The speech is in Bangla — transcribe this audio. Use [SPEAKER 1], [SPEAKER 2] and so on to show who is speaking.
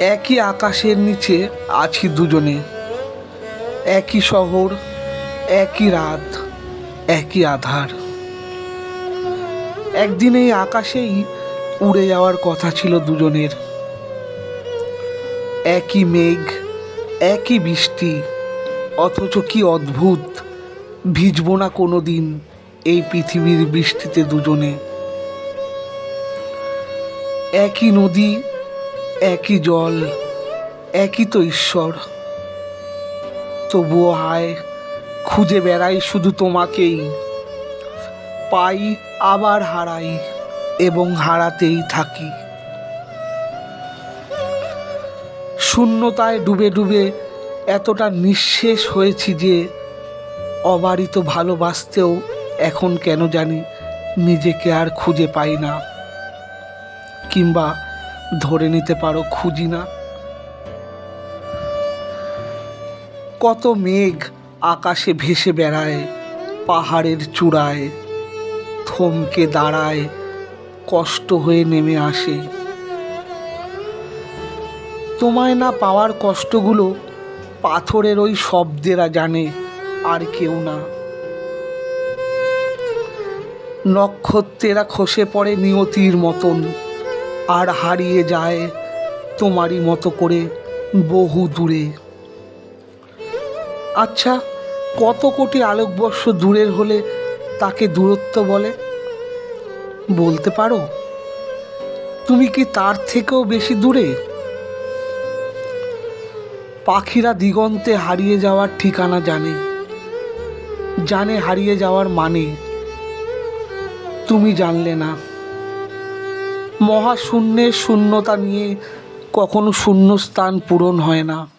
[SPEAKER 1] একই আকাশের নিচে আছি দুজনে। একই শহর, একই রাত, একই আধার। একদিন এই আকাশেই উড়ে যাওয়ার কথা ছিল দুজনের। একই মেঘ, একই বৃষ্টি, অথচ কি অদ্ভুত! ভিজবো না কোনো দিন এই পৃথিবীর বৃষ্টিতে দুজনে। একই নদী একই জল, একই তো ঈশ্বর। তবুও হায়, খুঁজে বেড়াই শুধু তোমাকেই। পাই, আবার হারাই, এবং হারাতেই থাকি। শূন্যতায় ডুবে ডুবে এতটা নিঃশেষ হয়েছি যে, অবারিত ভালোবাসতেও এখন কেন জানি নিজেকে আর খুঁজে পাই না। কিংবা ধরে নিতে পারো, খুঁজি না। কত মেঘ আকাশে ভেসে বেড়ায়, পাহাড়ের চূড়ায়, থমকে দাঁড়ায়, কষ্ট হয়ে নেমে আসে। তোমায় না পাওয়ার কষ্টগুলো পাথরের ওই শব্দেরা জানে, আর কেউ না। নক্ষত্রেরা খসে পড়ে নিয়তির মতন আর হারিয়ে যায় তোমারই মতো করে বহু দূরে। আচ্ছা কত কোটি আলোকবর্ষ দূরের হলে তাকে দূরত্ব বলে? বলতে পারো। তুমি কি তার থেকেও বেশি দূরে? পাখিরা দিগন্তে হারিয়ে যাওয়ার ঠিকানা জানে। জানে হারিয়ে যাওয়ার মানে। তুমি জানলে না। মহাশূন্যের শূন্যতা নিয়ে কখনো শূন্যস্থান পূরণ হয় না।